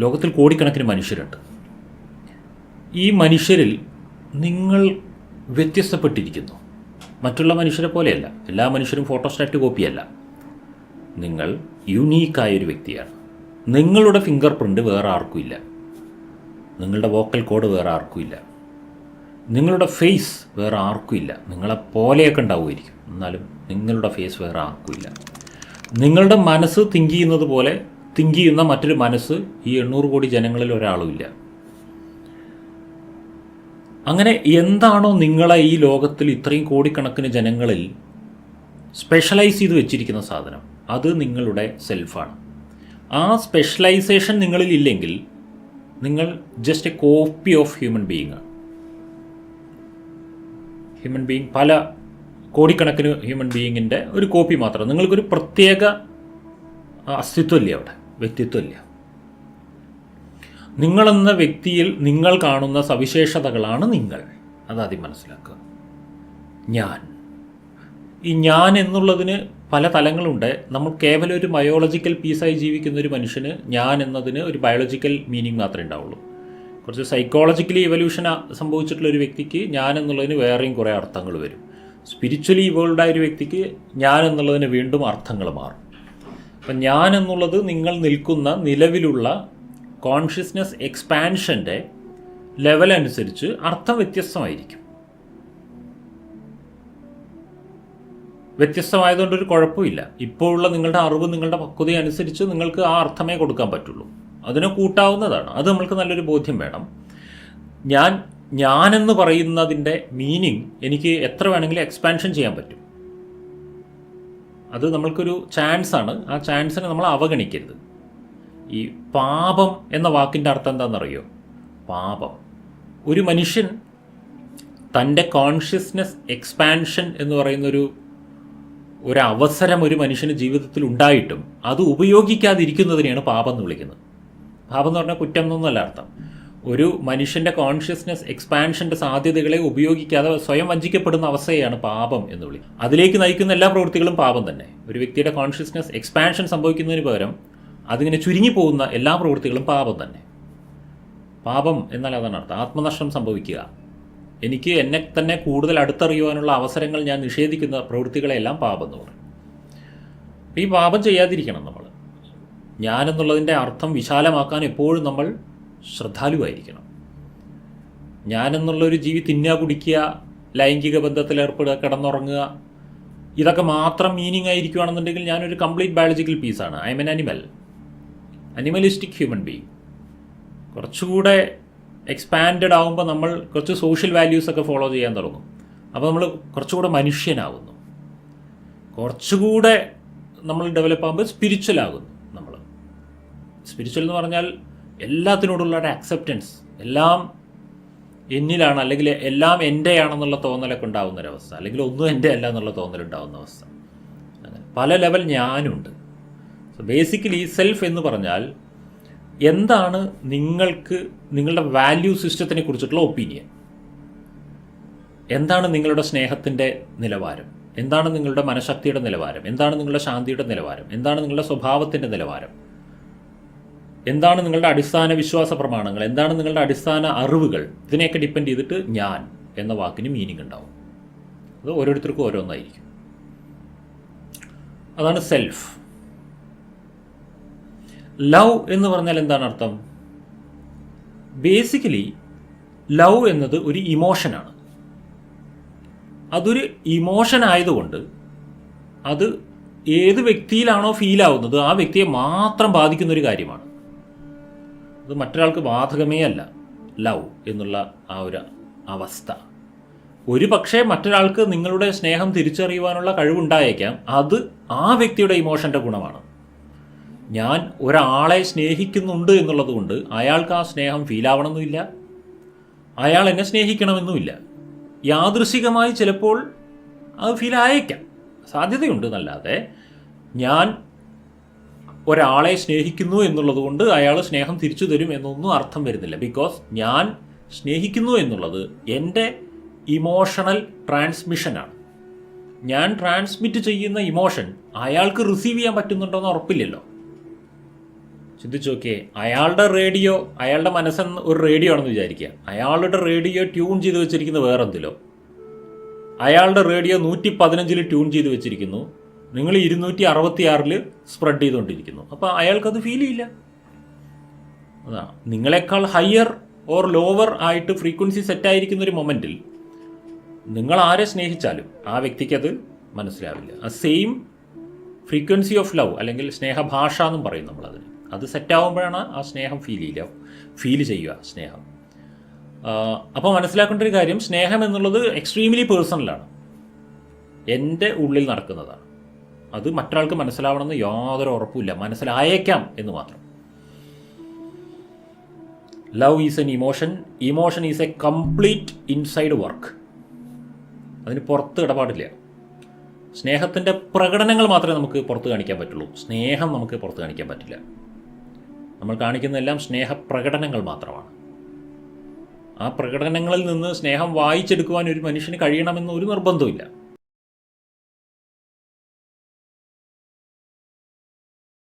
ലോകത്തിൽ കോടിക്കണക്കിന് മനുഷ്യരുണ്ട്. ഈ മനുഷ്യരിൽ നിങ്ങൾ വ്യത്യസ്തപ്പെട്ടിരിക്കുന്നു. മറ്റുള്ള മനുഷ്യരെ പോലെയല്ല. എല്ലാ മനുഷ്യരും ഫോട്ടോസ്റ്റാറ്റ് കോപ്പിയല്ല. നിങ്ങൾ യുണീക്കായൊരു വ്യക്തിയാണ്. നിങ്ങളുടെ ഫിംഗർ പ്രിന്റ് വേറെ ആർക്കും ഇല്ല. നിങ്ങളുടെ വോക്കൽ കോഡ് വേറെ ആർക്കും ഇല്ല. നിങ്ങളുടെ ഫേസ് വേറെ ആർക്കും ഇല്ല. നിങ്ങളെ പോലെയൊക്കെ ഉണ്ടാവുമായിരിക്കും. എന്നാലും നിങ്ങളുടെ ഫേസ് വേറെ ആർക്കും ഇല്ല. നിങ്ങളുടെ മനസ്സ് തിങ്ക് ചെയ്യുന്നത് പോലെ തിങ്ക് ചെയ്യുന്ന മറ്റൊരു മനസ്സ് ഈ എണ്ണൂറ് കോടി ജനങ്ങളിൽ ഒരാളുമില്ല അങ്ങനെ എന്താണോ നിങ്ങളെ ഈ ലോകത്തിൽ ഇത്രയും കോടിക്കണക്കിന് ജനങ്ങളിൽ സ്പെഷ്യലൈസ് ചെയ്ത് വെച്ചിരിക്കുന്ന സാധനം. അത് നിങ്ങളുടെ സെൽഫാണ് ആ സ്പെഷ്യലൈസേഷൻ നിങ്ങളിൽ ഇല്ലെങ്കിൽ നിങ്ങൾ just a copy of human being ആണ്. ഹ്യൂമൻ ബീയിങ് പല കോടിക്കണക്കിന് ഹ്യൂമൻ ബീയിങ്ങിന്റെ ഒരു കോപ്പി മാത്രം. നിങ്ങൾക്കൊരു പ്രത്യേക അസ്തിത്വമില്ല അവിടെ. വ്യക്തിത്വമില്ല. നിങ്ങളെന്ന വ്യക്തിയിൽ നിങ്ങൾ കാണുന്ന സവിശേഷതകളാണ് നിങ്ങൾ. അതാദ്യം മനസ്സിലാക്കുക. ഞാൻ. ഈ ഞാൻ എന്നുള്ളതിന് പല തലങ്ങളുണ്ട്. നമ്മൾ കേവലം ഒരു ബയോളജിക്കൽ പീസായി ജീവിക്കുന്ന ഒരു മനുഷ്യന് ഞാൻ എന്നതിന് ഒരു ബയോളജിക്കൽ മീനിങ് മാത്രമേ ഉണ്ടാവുള്ളൂ. കുറച്ച് സൈക്കോളജിക്കലി ഇവല്യൂഷൻ സംഭവിച്ചിട്ടുള്ള ഒരു വ്യക്തിക്ക് ഞാൻ എന്നുള്ളതിന് വേറെയും കുറേ അർത്ഥങ്ങൾ വരും. സ്പിരിച്വലി ഇവോൾഡായ ഒരു വ്യക്തിക്ക് ഞാൻ എന്നുള്ളതിന് വീണ്ടും അർത്ഥങ്ങൾ മാറും. അപ്പം ഞാൻ എന്നുള്ളത് നിങ്ങൾ നിൽക്കുന്ന നിലവിലുള്ള കോൺഷ്യസ്നെസ് എക്സ്പാൻഷന്റെ ലെവൽ അനുസരിച്ച് അർത്ഥം വ്യത്യസ്തമായിരിക്കും. വ്യത്യസ്തമായതുകൊണ്ട് ഒരു കുഴപ്പമില്ല. ഇപ്പോഴുള്ള നിങ്ങളുടെ അറിവ് നിങ്ങളുടെ പക്വത അനുസരിച്ച് നിങ്ങൾക്ക് ആ അർത്ഥമേ കൊടുക്കാൻ പറ്റുള്ളൂ. അതിനെ കൂട്ടാവുന്നതാണ്. അത് നമ്മൾക്ക് നല്ലൊരു ബോധ്യം വേണം. ഞാൻ ഞാനെന്ന് പറയുന്നതിന്റെ മീനിങ് എനിക്ക് എത്ര വേണമെങ്കിലും എക്സ്പാൻഷൻ ചെയ്യാൻ പറ്റും. അത് നമ്മൾക്കൊരു ചാൻസ് ആണ് ആ ചാൻസിനെ നമ്മൾ അവഗണിക്കരുത്. ഈ പാപം എന്ന വാക്കിന്റെ അർത്ഥം എന്താണെന്നറിയോ? പാപം. ഒരു മനുഷ്യൻ തന്റെ കോൺഷ്യസ്നെസ് എക്സ്പാൻഷൻ എന്ന് പറയുന്നൊരു ഒരു അവസരം ഒരു മനുഷ്യന് ജീവിതത്തിൽ ഉണ്ടായിട്ടും അത് ഉപയോഗിക്കാതിരിക്കുന്നതിനെയാണ് പാപം എന്ന് വിളിക്കുന്നത്. പാപം എന്ന് പറഞ്ഞാൽ കുറ്റം എന്നൊന്നല്ല അർത്ഥം. ഒരു മനുഷ്യന്റെ കോൺഷ്യസ്നെസ് എക്സ്പാൻഷന്റെ സാധ്യതകളെ ഉപയോഗിക്കാതെ സ്വയം വഞ്ചിക്കപ്പെടുന്ന അവസ്ഥയാണ് പാപം എന്ന് വിളി അതിലേക്ക് നയിക്കുന്ന എല്ലാ പ്രവൃത്തികളും പാപം തന്നെ. ഒരു വ്യക്തിയുടെ കോൺഷ്യസ്നെസ് എക്സ്പാൻഷൻ സംഭവിക്കുന്നതിന് പകരം അതിങ്ങനെ ചുരുങ്ങി പോകുന്ന എല്ലാ പ്രവൃത്തികളും പാപം തന്നെ. പാപം എന്നാൽ അതാണ് അർത്ഥം. ആത്മനഷ്ടം സംഭവിക്കുക. എനിക്ക് എന്നെ തന്നെ കൂടുതൽ അടുത്തറിയുവാനുള്ള അവസരങ്ങൾ ഞാൻ നിഷേധിക്കുന്ന പ്രവൃത്തികളെല്ലാം പാപം എന്ന് പറയും. ഈ പാപം ചെയ്യാതിരിക്കണം നമ്മൾ. ഞാനെന്നുള്ളതിന്റെ അർത്ഥം വിശാലമാക്കാൻ എപ്പോഴും നമ്മൾ ശ്രദ്ധാലുവായിരിക്കണം. ഞാനെന്നുള്ളൊരു ജീവി തിന്നുക കുടിക്കുക ലൈംഗിക ബന്ധത്തിൽ ഏർപ്പെടുക കിടന്നുറങ്ങുക ഇതൊക്കെ മാത്രം മീനിങ് ആയിരിക്കുകയാണെന്നുണ്ടെങ്കിൽ ഞാനൊരു കംപ്ലീറ്റ് ബയോളജിക്കൽ പീസാണ് I am an animal animalistic human being കുറച്ചുകൂടെ എക്സ്പാൻഡഡ് ആകുമ്പോൾ നമ്മൾ കുറച്ച് സോഷ്യൽ വാല്യൂസൊക്കെ ഫോളോ ചെയ്യാൻ തുടങ്ങും. അപ്പോൾ നമ്മൾ കുറച്ചുകൂടെ മനുഷ്യനാകുന്നു കുറച്ചുകൂടെ നമ്മൾ ഡെവലപ്പ് ആകുമ്പോൾ സ്പിരിച്വൽ ആകുന്നു നമ്മൾ സ്പിരിച്വൽ എന്ന് പറഞ്ഞാൽ എല്ലാത്തിനോടുള്ള ഒരു അക്സെപ്റ്റൻസ് എല്ലാം എന്നിലാണ് അല്ലെങ്കിൽ എല്ലാം എന്റെയാണെന്നുള്ള തോന്നലൊക്കെ ഉണ്ടാകുന്ന ഒരവസ്ഥ അല്ലെങ്കിൽ ഒന്നും എന്റെ അല്ല എന്നുള്ള തോന്നലുണ്ടാകുന്ന അവസ്ഥ. പല ലെവൽ ഞാനുണ്ട്. സോ ബേസിക്കലി സെൽഫ് എന്ന് പറഞ്ഞാൽ എന്താണ് നിങ്ങൾക്ക് നിങ്ങളുടെ വാല്യൂ സിസ്റ്റത്തിനെ കുറിച്ചിട്ടുള്ള ഒപ്പീനിയൻ എന്താണ് നിങ്ങളുടെ സ്നേഹത്തിന്റെ നിലവാരം? എന്താണ് നിങ്ങളുടെ മനഃശക്തിയുടെ നിലവാരം? എന്താണ് നിങ്ങളുടെ ശാന്തിയുടെ നിലവാരം? എന്താണ് നിങ്ങളുടെ സ്വഭാവത്തിന്റെ നിലവാരം? എന്താണ് നിങ്ങളുടെ അടിസ്ഥാന വിശ്വാസ പ്രമാണങ്ങൾ? എന്താണ് നിങ്ങളുടെ അടിസ്ഥാന അറിവുകൾ? ഇതിനെയൊക്കെ ഡിപ്പെൻഡ് ചെയ്തിട്ട് ഞാൻ എന്ന വാക്കിന് മീനിങ് ഉണ്ടാവും. അത് ഓരോരുത്തർക്കും ഓരോന്നായിരിക്കും. അതാണ് സെൽഫ് ലവ് എന്ന് പറഞ്ഞാൽ എന്താണ് അർത്ഥം? ബേസിക്കലി ലവ് എന്നത് ഒരു ഇമോഷനാണ് അതൊരു ഇമോഷൻ ആയതുകൊണ്ട് അത് ഏത് വ്യക്തിയിലാണോ ഫീൽ ആവുന്നത് ആ വ്യക്തിയെ മാത്രം ബാധിക്കുന്ന ഒരു കാര്യമാണ്. അത് മറ്റൊരാൾക്ക് ബാധകമേ അല്ല. ലവ് എന്നുള്ള ആ ഒരു അവസ്ഥ. ഒരു പക്ഷേ മറ്റൊരാൾക്ക് നിങ്ങളുടെ സ്നേഹം തിരിച്ചറിയുവാനുള്ള കഴിവുണ്ടായേക്കാം. അത് ആ വ്യക്തിയുടെ ഇമോഷന്റെ ഗുണമാണ്. ഞാൻ ഒരാളെ സ്നേഹിക്കുന്നുണ്ട് എന്നുള്ളത് കൊണ്ട് അയാൾക്ക് ആ സ്നേഹം ഫീൽ ആവണമെന്നില്ല അയാൾ എന്നെ സ്നേഹിക്കണമെന്നുമില്ല. യാദൃശികമായി ചിലപ്പോൾ അത് ഫീലായേക്കാം. സാധ്യതയുണ്ട് എന്നല്ലാതെ ഞാൻ ഒരാളെ സ്നേഹിക്കുന്നു എന്നുള്ളത് കൊണ്ട് അയാൾ സ്നേഹം തിരിച്ചു തരും എന്നൊന്നും അർത്ഥം വരുന്നില്ല. ബിക്കോസ് ഞാൻ സ്നേഹിക്കുന്നു എന്നുള്ളത് എന്റെ ഇമോഷണൽ ട്രാൻസ്മിഷനാണ് ഞാൻ ട്രാൻസ്മിറ്റ് ചെയ്യുന്ന ഇമോഷൻ അയാൾക്ക് റിസീവ് ചെയ്യാൻ പറ്റുന്നുണ്ടോ എന്ന് ഉറപ്പില്ലല്ലോ. ചിന്തിച്ചു നോക്കിയേ അയാളുടെ റേഡിയോ അയാളുടെ മനസ്സെന്ന് ഒരു റേഡിയോ ആണെന്ന് വിചാരിക്കുക. അയാളുടെ റേഡിയോ ട്യൂൺ ചെയ്ത് വെച്ചിരിക്കുന്നത് വേറെന്തിലോ? അയാളുടെ റേഡിയോ നൂറ്റി പതിനഞ്ചിൽ ട്യൂൺ ചെയ്ത് വെച്ചിരിക്കുന്നു. നിങ്ങൾ ഇരുന്നൂറ്റി അറുപത്തി ആറിൽ സ്പ്രെഡ് ചെയ്തുകൊണ്ടിരിക്കുന്നു അപ്പോൾ അയാൾക്കത് ഫീൽ ചെയ്യില്ല. അതാണ് നിങ്ങളെക്കാൾ ഹയർ ഓർ ലോവർ ആയിട്ട് ഫ്രീക്വൻസി സെറ്റായിരിക്കുന്ന ഒരു മൊമെന്റിൽ നിങ്ങൾ ആരെ സ്നേഹിച്ചാലും ആ വ്യക്തിക്കത് മനസ്സിലാവില്ല. ആ സെയിം ഫ്രീക്വൻസി ഓഫ് ലവ് അല്ലെങ്കിൽ സ്നേഹഭാഷ എന്നും പറയും നമ്മളതിന്. അത് സെറ്റാവുമ്പോഴാണ് ആ സ്നേഹം ഫീൽ ചെയ്യുക ഫീൽ ചെയ്യുക സ്നേഹം. അപ്പോൾ മനസ്സിലാക്കേണ്ട ഒരു കാര്യം സ്നേഹം എന്നുള്ളത് എക്സ്ട്രീംലി പേഴ്സണലാണ് എന്റെ ഉള്ളിൽ നടക്കുന്നതാണ്. അത് മറ്റൊരാൾക്ക് മനസ്സിലാവണമെന്ന് യാതൊരു ഉറപ്പുമില്ല. മനസ്സിലായേക്കാം എന്ന് മാത്രം. Love is an emotion emotion is a complete inside work അതിന് പുറത്ത് ഇടപാടില്ല. സ്നേഹത്തിന്റെ പ്രകടനങ്ങൾ മാത്രമേ നമുക്ക് പുറത്ത് കാണിക്കാൻ പറ്റുള്ളൂ. സ്നേഹം നമുക്ക് പുറത്ത് കാണിക്കാൻ പറ്റില്ല. നമ്മൾ കാണിക്കുന്നതെല്ലാം സ്നേഹ പ്രകടനങ്ങൾ മാത്രമാണ്. ആ പ്രകടനങ്ങളിൽ നിന്ന് സ്നേഹം വായിച്ചെടുക്കുവാൻ ഒരു മനുഷ്യന് കഴിയണമെന്ന് ഒരു നിർബന്ധമില്ല